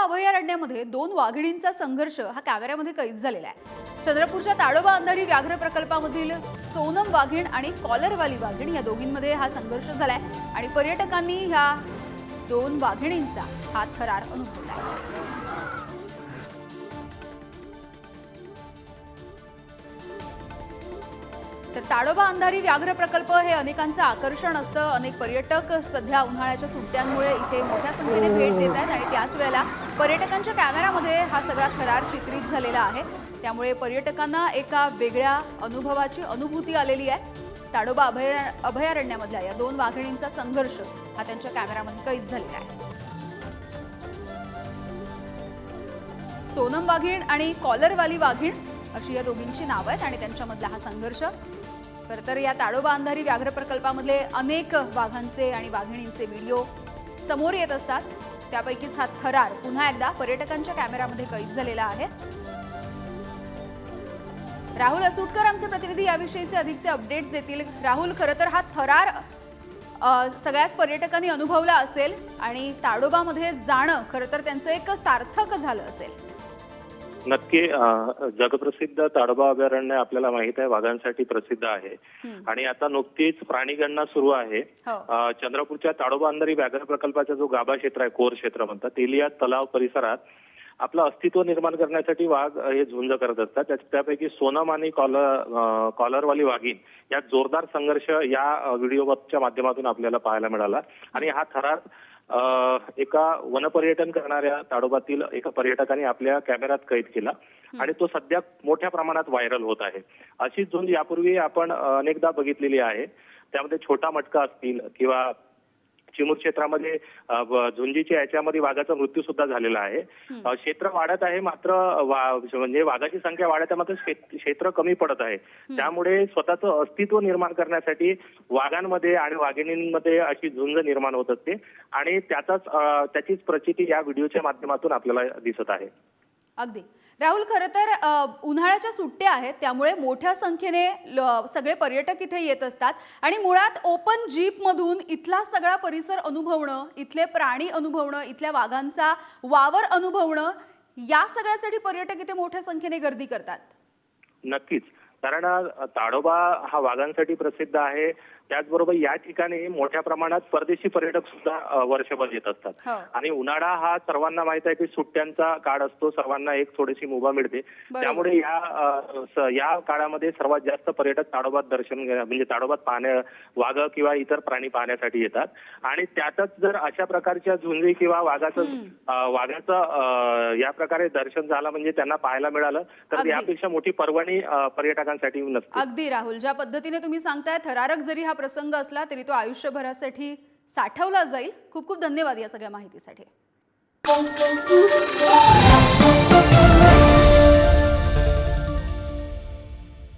ताडोबा अभयारण्यामध्ये दोन वाघिणींचा संघर्ष हा कॅमेऱ्यामध्ये कैद झालेला आहे. चंद्रपूरच्या ताडोबा अंधारी व्याघ्र प्रकल्पामधील सोनम वाघीण आणि कॉलरवाली वाघीण या दोघींमध्ये हा संघर्ष झालाय आणि पर्यटकांनी ह्या दोन वाघिणींचा हा थरार अनुभवलाय तर ताडोबा अंधारी व्याघ्र प्रकल्प हे अनेकांचं आकर्षण असतं. अनेक पर्यटक सध्या उन्हाळ्याच्या सुट्ट्यांमुळे इथे मोठ्या संख्येने भेट देत आहेत आणि त्याच वेळेला पर्यटकांच्या कॅमेऱ्यामध्ये हा सगळा थरार चित्रित झालेला आहे. त्यामुळे पर्यटकांना एका वेगळ्या अनुभवाची अनुभूती आलेली आहे. ताडोबा अभय अभयारण्यामधल्या या दोन वाघिणींचा संघर्ष हा त्यांच्या कॅमेऱ्यामध्ये कैद झालेला आहे. सोनम वाघीण आणि कॉलरवाली वाघीण अशी या दोघींची नावं आहेत आणि त्यांच्यामधला हा संघर्ष. खरं तर या ताडोबा अंधारी व्याघ्र प्रकल्पामधले अनेक वाघांचे आणि वाघिणींचे व्हिडिओ समोर येत असतात. त्यापैकीच हा थरार पुन्हा एकदा पर्यटकांच्या कॅमेऱ्यामध्ये कैद झालेला आहे. राहुल असुटकर आमचे प्रतिनिधी याविषयीचे अधिकचे अपडेट्स देतील. राहुल खरं तर हा थरार सगळ्याच पर्यटकांनी अनुभवला असेल आणि ताडोबामध्ये जाणं खरं तर त्यांचं एक सार्थक झालं असेल. नक्की जगप्रसिद्ध ताडोबा अभयारण्य आपल्याला माहीत आहे वाघांसाठी प्रसिद्ध आहे. आणि आता नुकतीच प्राणीगणना सुरू आहे. हो. चंद्रपूरच्या ताडोबा अंधारी व्याघ्र प्रकल्पाचा जो गाभा क्षेत्र आहे कोर क्षेत्र म्हणतात तेलिया तलाव परिसरात आपलं अस्तित्व निर्माण करण्यासाठी वाघ हे झुंज करत असतात. त्यापैकी सोनम आणि कॉलर कॉलरवाली वाघीण यात जोरदार संघर्ष या व्हिडिओच्या माध्यमातून आपल्याला पाहायला मिळाला. आणि हा थरार एका वनपर्यटन करणाऱ्या ताडोबातील एका पर्यटकाने आपल्या कॅमेऱ्यात कैद केला. आणि तो सध्या मोठ्या प्रमाणात व्हायरल होत आहे. अशीच झुंज यापूर्वी आपण अनेकदा बघितलेली आहे. त्यामध्ये छोटा मटका असतील किंवा चिमूर क्षेत्रामध्ये झुंजीच्या याच्यामध्ये वाघाचा मृत्यू सुद्धा झालेला आहे. क्षेत्र वाढत आहे मात्र म्हणजे वाघाची संख्या वाढत आहे मात्र क्षे- क्षेत्र कमी पडत आहे. त्यामुळे स्वतःचं अस्तित्व निर्माण करण्यासाठी वाघांमध्ये आणि वाघिणींमध्ये अशी झुंज निर्माण होत असते आणि त्याचाच त्याचीच प्रचिती या व्हिडिओच्या माध्यमातून आपल्याला दिसत आहे. अगदी. राहुल खरं तर उन्हाळ्याच्या सुट्ट्या आहेत त्यामुळे मोठ्या संख्येने सगळे पर्यटक इथे येत असतात. आणि मुळात ओपन जीपमधून इथला सगळा परिसर अनुभवणं इथले प्राणी अनुभवणं इथल्या वाघांचा वावर अनुभवणं या सगळ्यासाठी पर्यटक इथे मोठ्या संख्येने गर्दी करतात. नक्कीच. कारण ताडोबा हा वाघांसाठी प्रसिद्ध आहे. त्याचबरोबर या ठिकाणी मोठ्या प्रमाणात परदेशी पर्यटक सुद्धा वर्षभर येत असतात. हो. आणि उन्हाळा हा सर्वांना माहीत आहे की सुट्ट्यांचा काळ असतो. सर्वांना एक थोडीशी मुभा मिळते. त्यामुळे या या काळामध्ये सर्वात जास्त पर्यटक ताडोबात दर्शन म्हणजे ताडोबात पाहण्या वाघ किंवा इतर प्राणी पाहण्यासाठी येतात. आणि त्यातच जर अशा प्रकारच्या झुंजी किंवा वाघाचं वाघाचं या प्रकारे दर्शन झालं म्हणजे त्यांना पाहायला मिळालं तर. यापेक्षा मोठी पर्वणी अ, पर्यटकांसाठी नसते अगदी राहुल ज्या पद्धतीने तुम्ही सांगताय थरारक जरी हा प्रसंग असला तरी तो आयुष्यभरासाठी साठवला जाईल. खूप खूप धन्यवाद या सगळ्या माहितीसाठी.